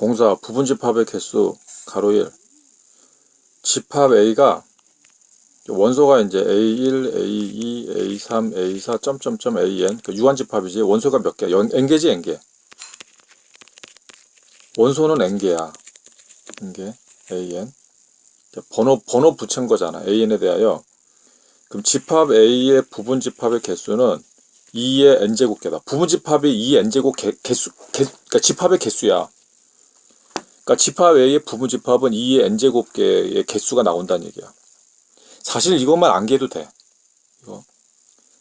공사 부분 집합의 개수 가로 1 집합 A가 원소가 이제 A1, A2, A3, A4, 점점점 AN 그 유한 집합이지. 원소가 몇 개? 연- N개지 N개. 원소는 N개야. N개 AN 번호 번호 붙인 거잖아. AN에 대하여. 그럼 집합 A의 부분 집합의 개수는 2의 n제곱 개다. 부분 집합이 2 n제곱 개, 개수 개, 그러니까 집합의 개수야. 그러니까 집합 A의 부분 집합은 2의 n제곱개의 개수가 나온다는 얘기야. 사실 이것만 안 개도 돼. 이거.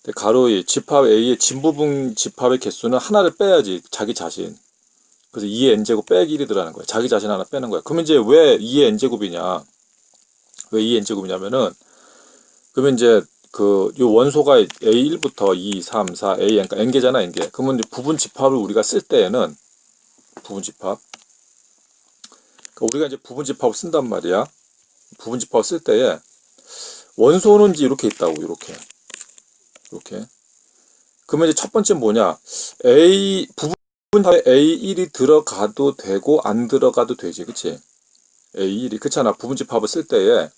근데 가로 2 집합 A의 진부분 집합의 개수는 하나를 빼야지 자기 자신. 그래서 2의 n제곱 빼기 1이 들어가는 거야. 자기 자신 하나 빼는 거야. 그러면 이제 왜 2의 n제곱이냐? 왜 2의 n제곱이냐면은 그러면 이제 그 요 원소가 A1부터 2, 3, 4, A 그러니까 n개잖아 n개. 그러면 이제 부분 집합을 우리가 쓸 때에는 부분 집합. 그러니까 우리가 이제 부분 집합을 쓴단 말이야. 부분 집합을 쓸 때에 원소는 이제 이렇게 있다고 이렇게 이렇게. 그러면 이제 첫 번째 뭐냐? A 부분 집합에 A1이 들어가도 되고 안 들어가도 되지, 그치? A1이 그렇잖아. 부분 집합을 쓸 때에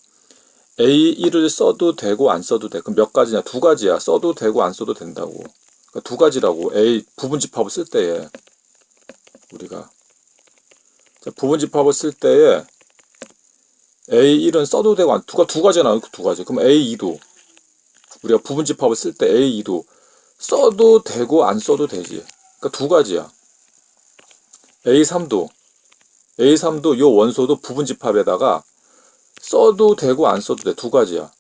A1을 써도 되고 안 써도 돼. 그럼 몇 가지냐? 두 가지야. 써도 되고 안 써도 된다고. 그러니까 두 가지라고. A 부분 집합을 쓸 때에 우리가 자, 부분 집합을 쓸 때에 A1은 써도 되고 안 두가 두 가지나 두 가지. 그럼 A2도 우리가 부분 집합을 쓸 때 A2도 써도 되고 안 써도 되지. 그러니까 두 가지야. A3도 A3도 요 원소도 부분 집합에다가 써도 되고 안 써도 돼. 두 가지야.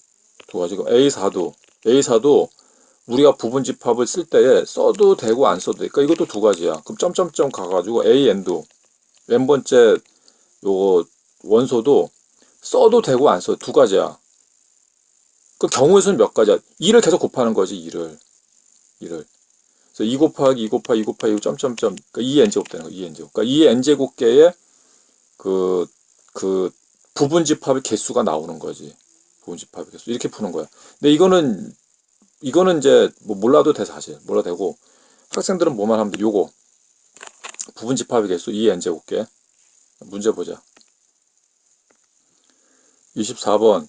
두 가지고 A4도 A4도 우리가 부분 집합을 쓸 때에 써도 되고 안 써도 돼. 그러니까 이것도 두 가지야. 그럼 점점점 가가지고 AN도 n 번째 요거 원소도 써도 되고 안 써도 두 가지야. 그 경우의 수는 몇 가지야? 2를 계속 곱하는 거지 2를 2를. 그래서 2 곱하기 2 곱하기 2 곱하기 2 점점점 그러니까 2n제곱 되는 거 2n제곱. 그러니까 2n제곱계의 그, 그 부분 집합의 개수가 나오는 거지. 부분 집합의 개수. 이렇게 푸는 거야. 근데 이거는, 이거는 이제 뭐 몰라도 돼, 사실. 몰라도 되고. 학생들은 뭐만 하면 돼. 요거. 부분 집합의 개수 2n제곱계. 문제 보자. 24번.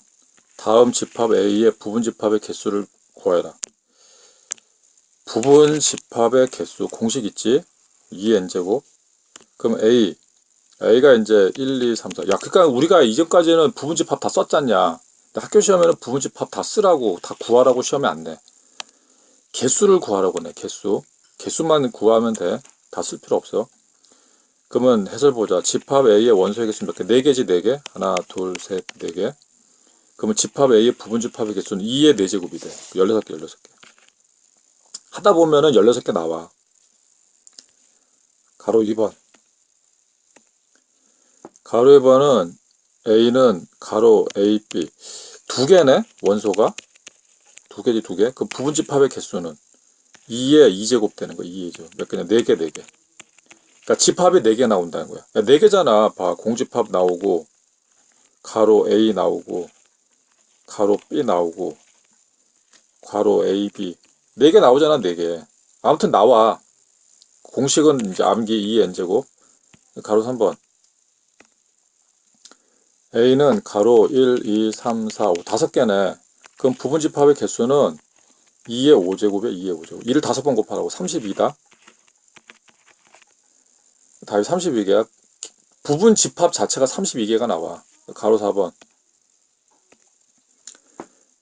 다음 집합 A의 부분 집합의 개수를 구해라. 부분 집합의 개수 공식 있지? 2n제곱. 그럼 A. A가 이제 1, 2, 3, 4. 야, 그러니까 우리가 이전까지는 부분 집합 다 썼잖냐. 학교 시험에는 부분 집합 다 쓰라고, 다 구하라고 시험에 안 내. 개수를 구하라고 내, 개수. 개수만 구하면 돼. 다 쓸 필요 없어. 그러면 해설 보자. 집합 A의 원소의 개수 몇 개? 4개지, 4개? 하나, 둘, 셋, 4개. 그러면 집합 A의 부분집합의 개수는 2의 4제곱이 돼. 16개, 16개. 하다 보면은 16개 나와. 가로 2번. 가로 2번은 A는 가로 AB 두 개네 원소가 두 개지 두 개. 그 부분 집합의 개수는 2의 2제곱 되는 거 2죠. 몇 개냐? 4개 4개. 그러니까 집합이 4개 나온다는 거야. 야, 4개잖아. 봐. 공집합 나오고 가로 A 나오고 가로 B 나오고 가로 AB 4개 나오잖아. 4개. 아무튼 나와. 공식은 이제 암기 2n제곱 가로 3번 A는 가로 1, 2, 3, 4, 5 다섯 개네. 그럼 부분 집합의 개수는 2의 5제곱에 2의 5제곱. 2를 다섯 번 곱하라고 32다. 답이 32개야. 부분 집합 자체가 32개가 나와. 가로 4번.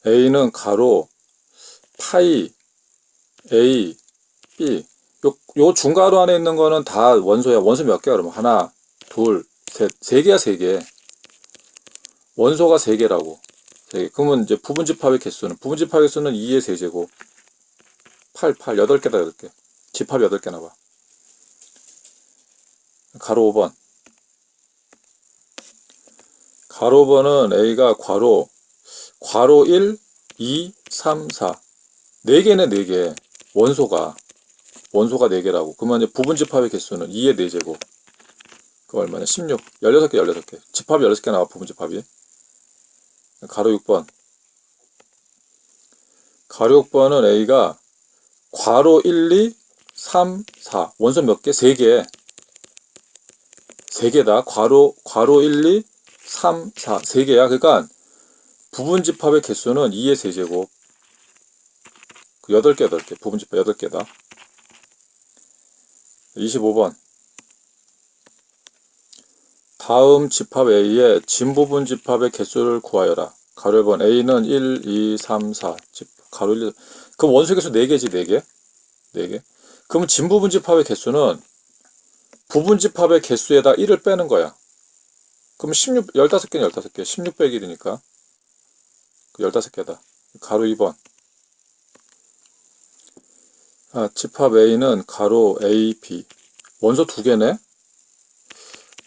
A는 가로 파이 A, B. 요, 요 중가로 안에 있는 거는 다 원소야. 원소 몇 개야, 그러면? 하나, 둘, 셋. 세 개야, 세 개. 원소가 3개라고. 그러면 이제 부분 집 합의 개수는 부분 집 합의 개수는 2의 세제곱 8, 8, 8개다 8개. 집합 8개 나와. 가로 5번. 가로 5번은 A가 괄호 괄호 1, 2, 3, 4. 4개네 4개. 원소가 원소가 4개라고. 그러면 이제 부분 집 합의 개수는 2의 4제곱. 그 얼마냐? 16. 16개, 16개. 집합이 16개 나와, 부분 집 합이. 가로 6번. 가로 6번은 A가 괄호 1, 2, 3, 4. 원소 몇 개? 3개. 3개다. 괄호, 괄호 1, 2, 3, 4. 3개야. 그러니까 부분 집합의 개수는 2의 세제곱. 그 8개, 8개. 부분 집합 8개다. 25번. 다음 집합 A의 진 부분 집합의 개수를 구하여라. 가로 1번 A는 1, 2, 3, 4. 집, 가로 1, 2. 그럼 원소 개수 4개지, 4개? 4개. 그럼 진 부분 집합의 개수는 부분 집합의 개수에다 1을 빼는 거야. 그럼 16, 15개는 15개. 16 빼기 1이니까. 15개다. 가로 2번. 아, 집합 A는 가로 A, B. 원소 두 개네?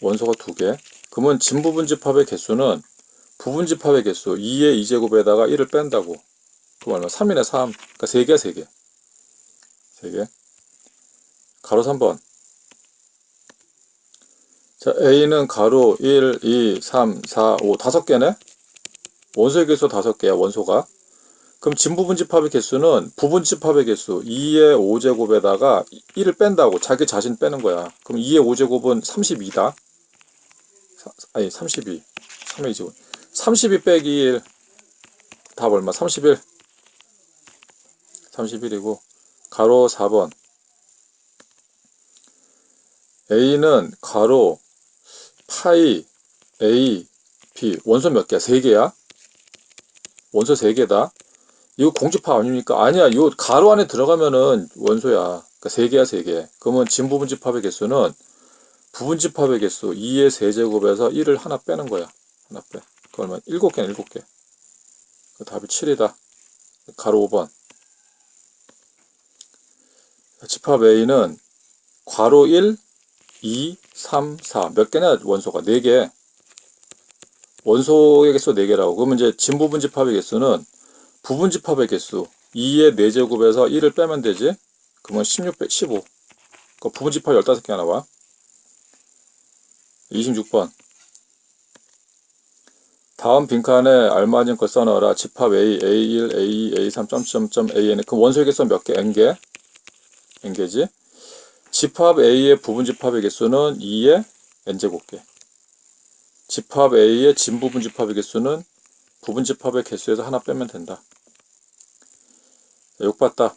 원소가 두 개. 그러면 진부분 집합의 개수는 부분 집합의 개수 2의 2제곱에다가 1을 뺀다고. 그럼 얼마? 3이네 3. 그러니까 3개야 3개. 3개. 가로 3번. 자, A는 가로 1, 2, 3, 4, 5, 다섯 개네? 원소의 개수 다섯 개야, 원소가. 그럼 진부분 집합의 개수는 부분 집합의 개수 2의 5제곱에다가 1을 뺀다고. 자기 자신 빼는 거야. 그럼 2의 5제곱은 32다. 아니, 32. 3의 2제곱. 32 빼기 1. 답 얼마? 31. 31이고. 가로 4번. A는 가로 파이 A B 원소 몇 개야? 세 개야? 원소 세 개다. 이거 공집합 아닙니까? 아니야. 이거 가로 안에 들어가면은 원소야. 그러니까 세 개야, 세 개. 그러면 진부분 집합의 개수는 부분 집합의 개수 2의 세제곱에서 1을 하나 빼는 거야. 하나 빼. 그 얼마? 7개는 7개. 그 답이 7이다. 가로 5번. 집합 A는 괄호 1, 2, 3, 4. 몇 개냐, 원소가? 4개. 원소의 개수 4개라고. 그러면 이제 진부분 집합의 개수는 부분 집합의 개수 2의 4제곱에서 1을 빼면 되지. 그러면 16, 빼 15. 그 부분 집합 15개가 나와. 26번. 다음 빈칸에 알맞은 걸 써넣어라. 집합 A, A1, A2, A3, 점점점 AN. 그 원소의 개수 몇 개? N개? N개지. 집합 A의 부분 집합의 개수는 2의 n제곱개. 집합 A의 진부분 집합의 개수는 부분 집합의 개수에서 하나 빼면 된다. 욕봤다.